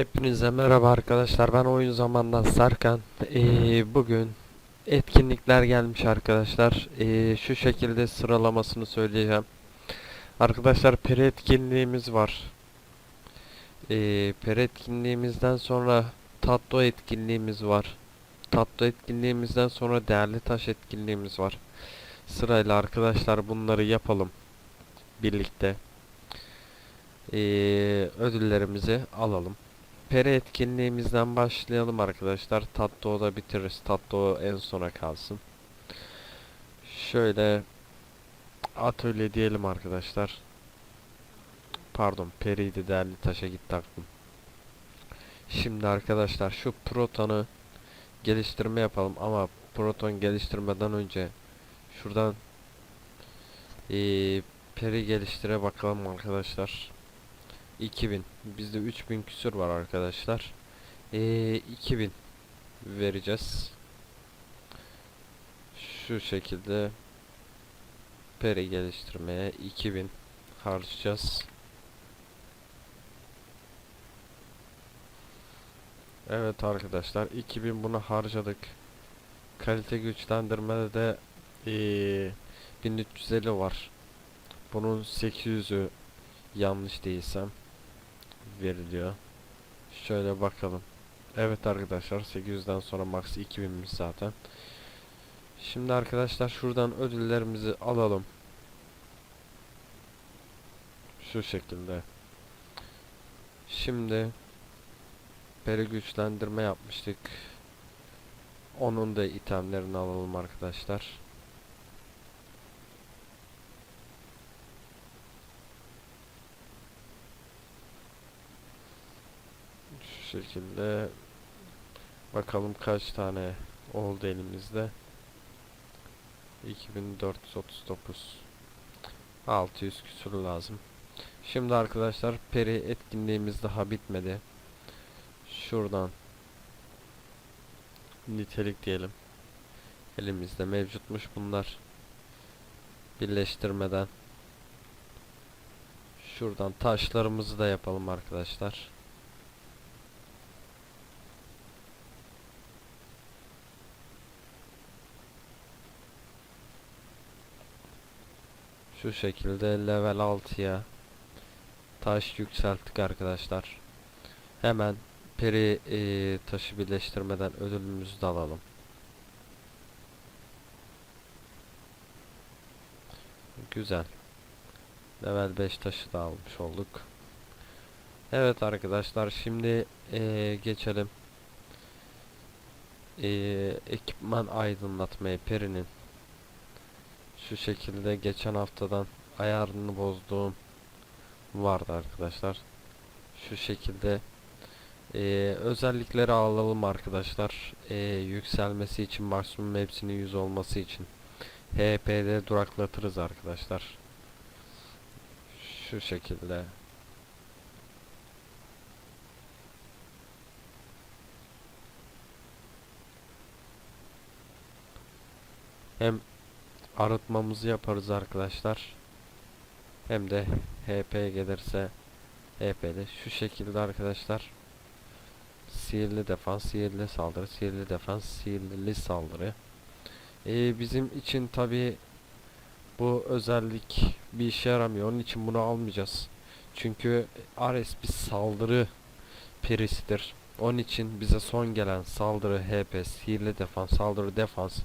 Hepinize merhaba arkadaşlar. Ben oyun zamandan Serkan. Ee, bugün etkinlikler gelmiş arkadaşlar. Ee, şu şekilde sıralamasını söyleyeceğim. Arkadaşlar peri etkinliğimiz var. Ee, peri etkinliğimizden sonra tatlı etkinliğimiz var. Tatlı etkinliğimizden sonra değerli taş etkinliğimiz var. Sırayla arkadaşlar bunları yapalım birlikte. Ee, ödüllerimizi alalım. Peri etkinliğimizden başlayalım arkadaşlar. Tatlıo'da bitiririz. Tatlıo en sona kalsın. Şöyle atölye diyelim arkadaşlar. Pardon, Peri'ydi değerli taşa gitti aklım. Şimdi arkadaşlar şu Proton'u geliştirme yapalım ama Proton geliştirmeden önce şuradan eee Peri geliştire bakalım arkadaşlar. 2000. Bizde 3000 küsür var arkadaşlar. Ee, 2000 vereceğiz. Şu şekilde peri geliştirmeye 2000 harcayacağız. Evet arkadaşlar 2000 bunu harcadık. Kalite güçlendirmede de ee, 1350 var. Bunun 800'ü yanlış değilsem veriliyor. Şöyle bakalım. Evet arkadaşlar 800'den sonra max 2000'miş zaten. Şimdi arkadaşlar şuradan ödüllerimizi alalım. Şu şekilde. Şimdi peri güçlendirme yapmıştık. Onun da itemlerini alalım arkadaşlar. Şu şekilde bakalım kaç tane oldu elimizde. 2439 600 küsur lazım. Şimdi arkadaşlar peri etkinliğimiz daha bitmedi. Şuradan nitelik diyelim. Elimizde mevcutmuş bunlar. Birleştirmeden şuradan taşlarımızı da yapalım arkadaşlar. Şu şekilde level 6'ya taş yükselttik arkadaşlar. Hemen peri e, taşı birleştirmeden ödülümüzü de alalım. Güzel. Level 5 taşı da almış olduk. Evet arkadaşlar şimdi e, geçelim. E, ekipman aydınlatmaya perinin şu şekilde geçen haftadan ayarını bozduğum vardı arkadaşlar. Şu şekilde e, özellikleri alalım arkadaşlar. E, yükselmesi için maksimum hepsinin 100 olması için HP'de duraklatırız arkadaşlar. Şu şekilde. Hem arıtmamızı yaparız arkadaşlar. Hem de HP gelirse HP'de şu şekilde arkadaşlar. Sihirli defans, sihirli saldırı, sihirli defans, sihirli saldırı. Ee, bizim için tabi bu özellik bir işe yaramıyor. Onun için bunu almayacağız. Çünkü Ares bir saldırı perisidir. Onun için bize son gelen saldırı HP, sihirli defans, saldırı defans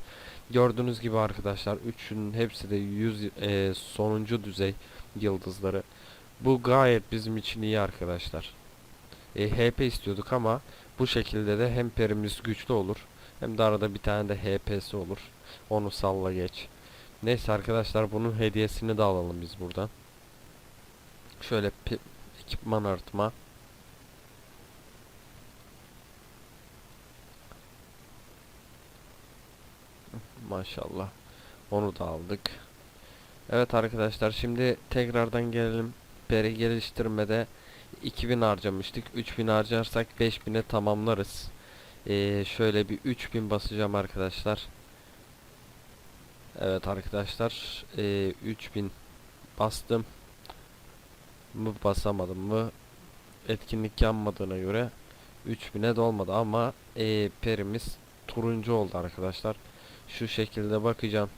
Gördüğünüz gibi arkadaşlar üçünün hepsi de 100 e, sonuncu düzey yıldızları. Bu gayet bizim için iyi arkadaşlar. E, HP istiyorduk ama bu şekilde de hem perimiz güçlü olur hem de arada bir tane de HP'si olur. Onu salla geç. Neyse arkadaşlar bunun hediyesini de alalım biz buradan. Şöyle ekipman artma. Maşallah. Onu da aldık. Evet arkadaşlar şimdi tekrardan gelelim. Peri geliştirmede 2000 harcamıştık. 3000 harcarsak 5000'e tamamlarız. Ee, şöyle bir 3000 basacağım arkadaşlar. Evet arkadaşlar. Ee, 3000 bastım. Mı basamadım mı? Etkinlik yanmadığına göre 3000'e de olmadı ama e, perimiz turuncu oldu arkadaşlar. Şu şekilde bakacağım.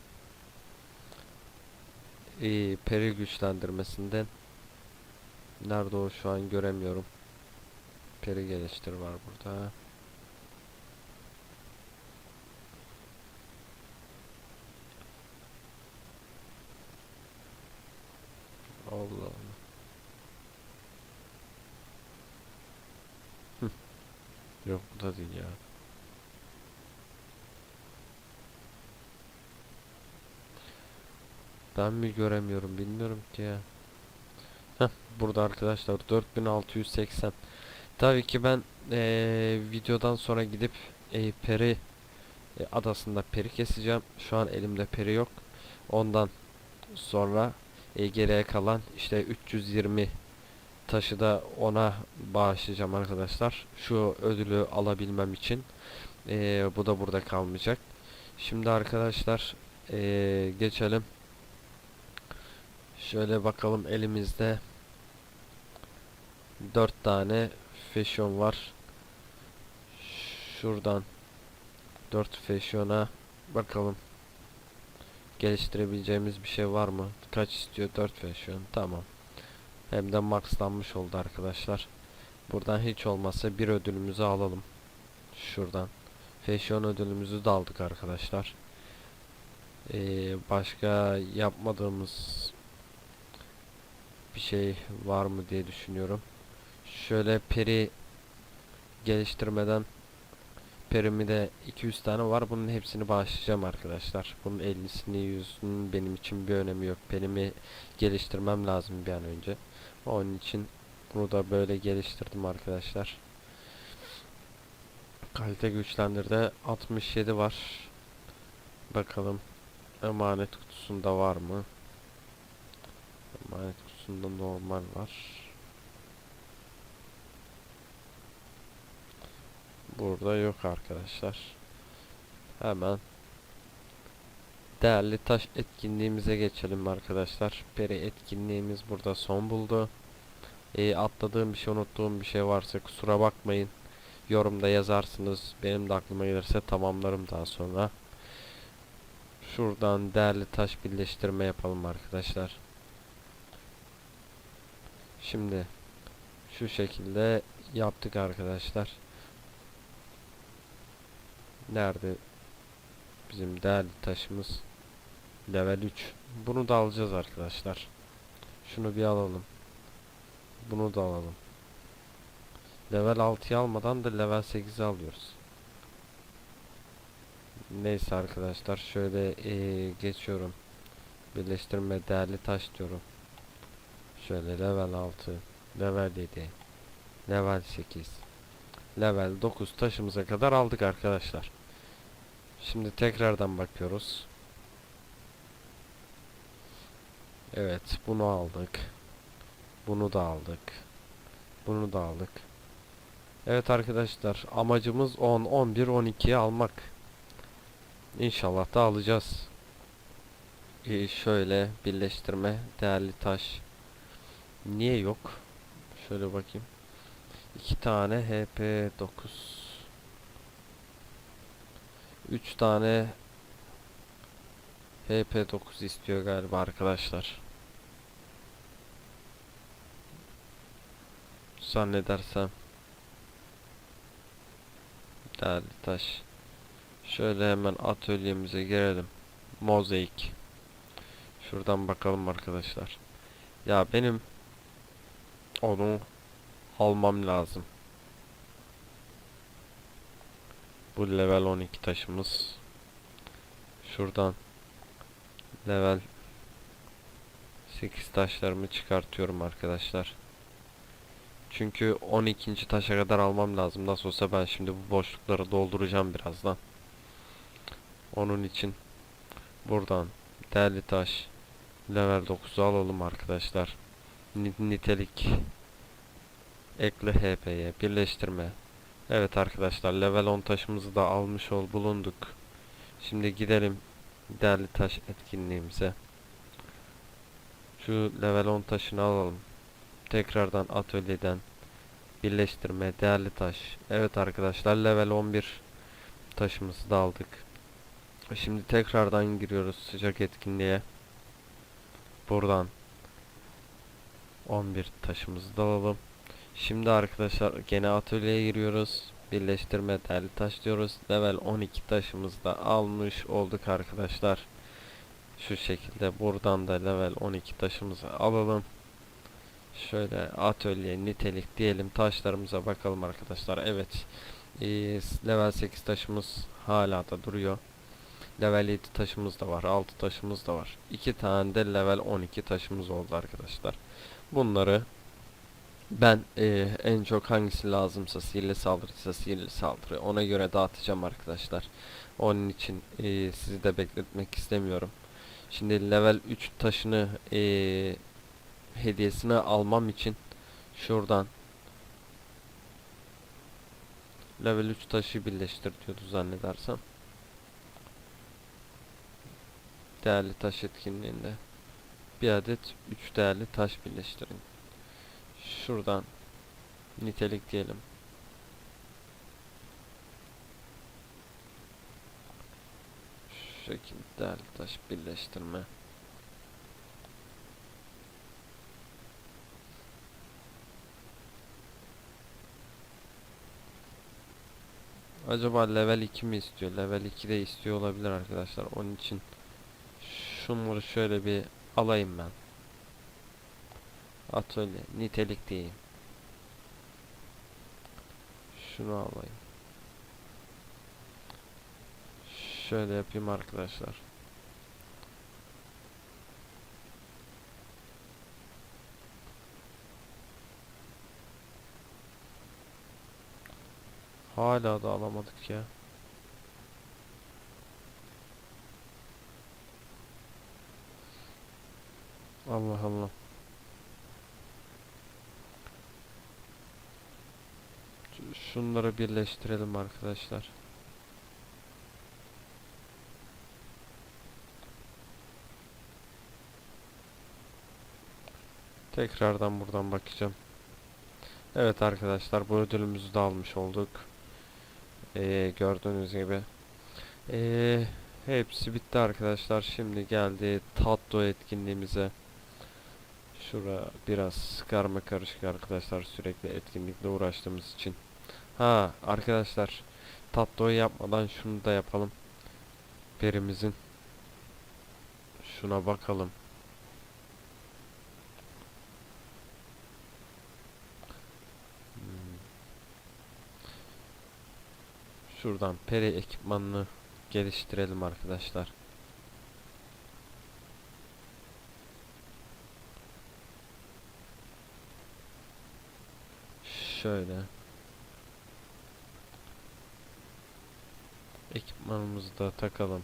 E, peri güçlendirmesinden nerede o şu an göremiyorum. Peri geliştir var burada. Allah Allah. Yok bu da değil ya. Ben mi göremiyorum bilmiyorum ki ya. Heh, burada arkadaşlar 4680. Tabii ki ben eee, videodan sonra gidip eee, peri e, adasında peri keseceğim. Şu an elimde peri yok. Ondan sonra e, geriye kalan işte 320 taşı da ona bağışlayacağım arkadaşlar. Şu ödülü alabilmem için. E, bu da burada kalmayacak. Şimdi arkadaşlar e, geçelim. Şöyle bakalım elimizde 4 tane fashion var. Şuradan 4 fashion'a bakalım. Geliştirebileceğimiz bir şey var mı? Kaç istiyor? 4 fashion. Tamam. Hem de maxlanmış oldu arkadaşlar. Buradan hiç olmazsa bir ödülümüzü alalım. Şuradan. Fashion ödülümüzü de aldık arkadaşlar. Ee, başka yapmadığımız bir şey var mı diye düşünüyorum. Şöyle peri geliştirmeden perimi de 200 tane var. Bunun hepsini bağışlayacağım arkadaşlar. Bunun 50'sini 100'ünün benim için bir önemi yok. Perimi geliştirmem lazım bir an önce. Onun için bunu da böyle geliştirdim arkadaşlar. Kalite güçlendirde 67 var. Bakalım emanet kutusunda var mı? Emanet kutusunda normal var. Burada yok arkadaşlar. Hemen değerli taş etkinliğimize geçelim arkadaşlar. Peri etkinliğimiz burada son buldu. Ee, atladığım bir şey unuttuğum bir şey varsa kusura bakmayın. Yorumda yazarsınız. Benim de aklıma gelirse tamamlarım daha sonra. Şuradan değerli taş birleştirme yapalım arkadaşlar. Şimdi şu şekilde yaptık arkadaşlar. Nerede bizim değerli taşımız? Level 3. Bunu da alacağız arkadaşlar. Şunu bir alalım. Bunu da alalım. Level 6'yı almadan da level 8'i alıyoruz. Neyse arkadaşlar şöyle eee, geçiyorum. Birleştirme değerli taş diyorum. Şöyle level 6, level 7, level 8, level 9 taşımıza kadar aldık arkadaşlar. Şimdi tekrardan bakıyoruz. Evet, bunu aldık. Bunu da aldık. Bunu da aldık. Evet arkadaşlar, amacımız 10, 11, 12'yi almak. İnşallah da alacağız. Ee, şöyle birleştirme değerli taş. Niye yok? Şöyle bakayım. İki tane HP9 3 tane HP9 istiyor galiba arkadaşlar. Zannedersem. Değerli taş. Şöyle hemen atölyemize girelim. Mozaik. Şuradan bakalım arkadaşlar. Ya benim onu almam lazım. Bu level 12 taşımız. Şuradan level 8 taşlarımı çıkartıyorum arkadaşlar. Çünkü 12. taşa kadar almam lazım. Nasıl olsa ben şimdi bu boşlukları dolduracağım birazdan. Onun için buradan değerli taş level 9'u alalım arkadaşlar. Ni- Nitelik ekle HP'ye birleştirme. Evet arkadaşlar level 10 taşımızı da almış ol bulunduk. Şimdi gidelim değerli taş etkinliğimize. Şu level 10 taşını alalım. Tekrardan atölyeden birleştirme, değerli taş. Evet arkadaşlar level 11 taşımızı da aldık. Şimdi tekrardan giriyoruz sıcak etkinliğe. Buradan 11 taşımızı da alalım. Şimdi arkadaşlar gene atölyeye giriyoruz. Birleştirme değerli taş diyoruz. Level 12 taşımızı da almış olduk arkadaşlar. Şu şekilde buradan da level 12 taşımızı alalım. Şöyle atölye nitelik diyelim taşlarımıza bakalım arkadaşlar. Evet. Ee, level 8 taşımız hala da duruyor. Level 7 taşımız da var. 6 taşımız da var. 2 tane de level 12 taşımız oldu arkadaşlar. Bunları ben e, en çok hangisi lazımsa sihirli saldırıysa sihirli saldırı ona göre dağıtacağım arkadaşlar. Onun için e, sizi de bekletmek istemiyorum. Şimdi level 3 taşını e, hediyesini almam için şuradan level 3 taşı birleştir diyordu zannedersem. Değerli taş etkinliğinde bir adet 3 değerli taş birleştirin. Şuradan nitelik diyelim. Şu şekilde değerli taş birleştirme. Acaba level 2 mi istiyor? Level 2 de istiyor olabilir arkadaşlar. Onun için şunları şöyle bir alayım ben. Atölye nitelik diyeyim. Şunu alayım. Şöyle yapayım arkadaşlar. Hala da alamadık ya. Allah Allah. Şunları birleştirelim arkadaşlar. Tekrardan buradan bakacağım. Evet arkadaşlar bu ödülümüzü de almış olduk. Ee, gördüğünüz gibi. Ee, hepsi bitti arkadaşlar. Şimdi geldi Tatto etkinliğimize. Şura biraz karma karışık arkadaşlar sürekli etkinlikle uğraştığımız için. Ha arkadaşlar Tatto'yu yapmadan şunu da yapalım. Perimizin şuna bakalım. Hmm. Şuradan peri ekipmanını geliştirelim arkadaşlar. Şöyle. Ekipmanımızı da takalım.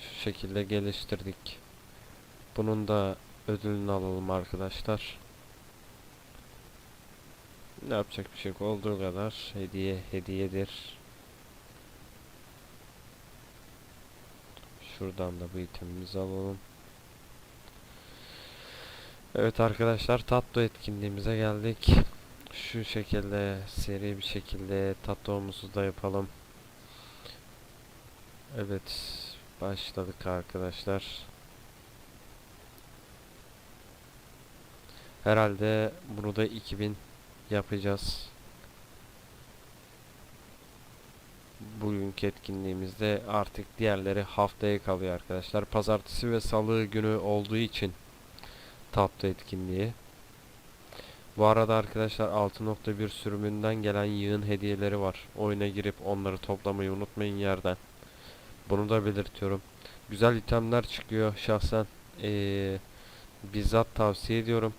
Şu şekilde geliştirdik. Bunun da ödülünü alalım arkadaşlar. Ne yapacak bir şey yok. Olduğu kadar hediye hediyedir. Şuradan da bu itemimizi alalım. Evet arkadaşlar tatlı etkinliğimize geldik. Şu şekilde seri bir şekilde tatlımuzu da yapalım. Evet başladık arkadaşlar. Herhalde bunu da 2000 yapacağız. Bugünkü etkinliğimizde artık diğerleri haftaya kalıyor arkadaşlar. Pazartesi ve salı günü olduğu için tatlı etkinliği. Bu arada arkadaşlar 6.1 sürümünden gelen yığın hediyeleri var. Oyuna girip onları toplamayı unutmayın yerden. Bunu da belirtiyorum. Güzel itemler çıkıyor şahsen. Ee, bizzat tavsiye ediyorum.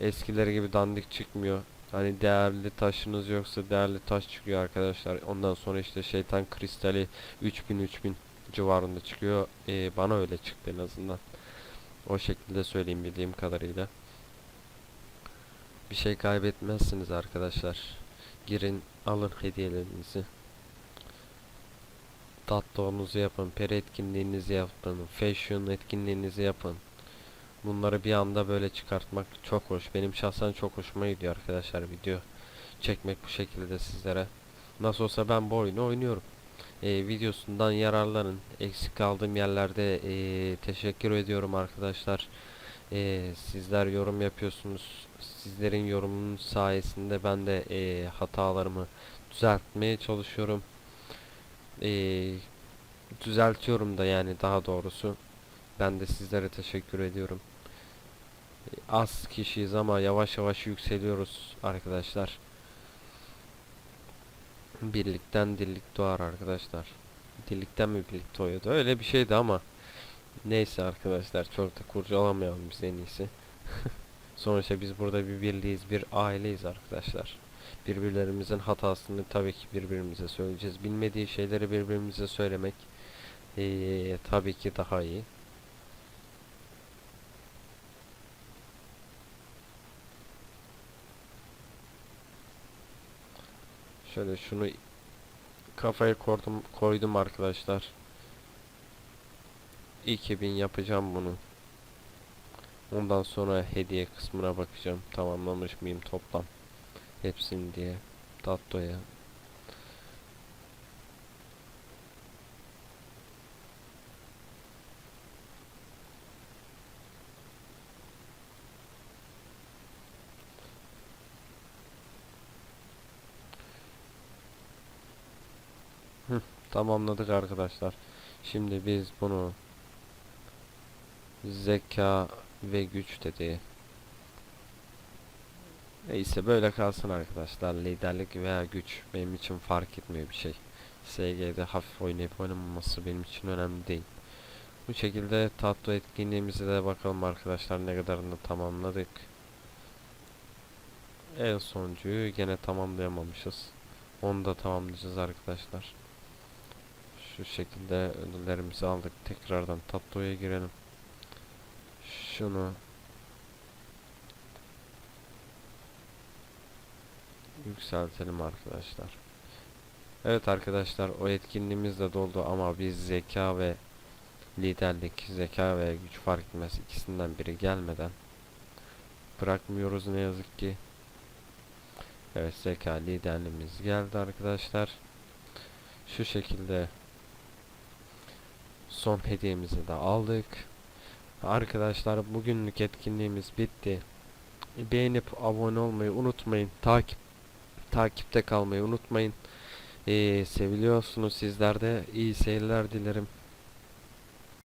Eskileri gibi dandik çıkmıyor. Hani değerli taşınız yoksa değerli taş çıkıyor arkadaşlar. Ondan sonra işte şeytan kristali 3000 3000 civarında çıkıyor. Ee, bana öyle çıktı en azından. O şekilde söyleyeyim bildiğim kadarıyla. Bir şey kaybetmezsiniz arkadaşlar. Girin alın hediyelerinizi. Tatlıonuzu yapın, peri etkinliğinizi yapın, fashion etkinliğinizi yapın. Bunları bir anda böyle çıkartmak çok hoş. Benim şahsen çok hoşuma gidiyor arkadaşlar video çekmek bu şekilde sizlere. Nasıl olsa ben bu oyunu oynuyorum. Ee, videosundan yararlanın. Eksik kaldığım yerlerde ee, teşekkür ediyorum arkadaşlar. Ee, sizler yorum yapıyorsunuz. Sizlerin yorumunun sayesinde ben de ee, hatalarımı düzeltmeye çalışıyorum. Ee, düzeltiyorum da yani daha doğrusu. Ben de sizlere teşekkür ediyorum. Ee, Az kişiyiz ama yavaş yavaş yükseliyoruz arkadaşlar. Birlikten dirlik doğar arkadaşlar. Dirlikten mi birlik doğuyordu? Öyle bir şeydi ama. Neyse arkadaşlar çok da kurcalamayalım biz en iyisi. Sonuçta biz burada bir birliğiz, bir aileyiz arkadaşlar. Birbirlerimizin hatasını tabii ki birbirimize söyleyeceğiz. Bilmediği şeyleri birbirimize söylemek eee, tabii ki daha iyi. Şöyle şunu kafaya koydum, koydum arkadaşlar. 2000 yapacağım bunu. Ondan sonra hediye kısmına bakacağım. Tamamlamış mıyım toplam hepsini diye. Tattoya. Tamamladık arkadaşlar. Şimdi biz bunu zeka ve güç dedi. Neyse böyle kalsın arkadaşlar. Liderlik veya güç benim için fark etmiyor bir şey. SG'de hafif oynayıp oynamaması benim için önemli değil. Bu şekilde tatlı etkinliğimize de bakalım arkadaşlar ne kadarını tamamladık. En sonuncuyu gene tamamlayamamışız. Onu da tamamlayacağız arkadaşlar. Şu şekilde ödüllerimizi aldık. Tekrardan tatlıya girelim. Şunu yükseltelim arkadaşlar. Evet arkadaşlar o etkinliğimiz de doldu ama biz zeka ve liderlik, zeka ve güç fark etmez ikisinden biri gelmeden bırakmıyoruz ne yazık ki. Evet zeka liderliğimiz geldi arkadaşlar. Şu şekilde son hediyemizi de aldık. Arkadaşlar bugünlük etkinliğimiz bitti. Beğenip abone olmayı unutmayın. Takip takipte kalmayı unutmayın. Ee, seviliyorsunuz sizler de. İyi seyirler dilerim.